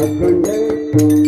அக்கண்டே.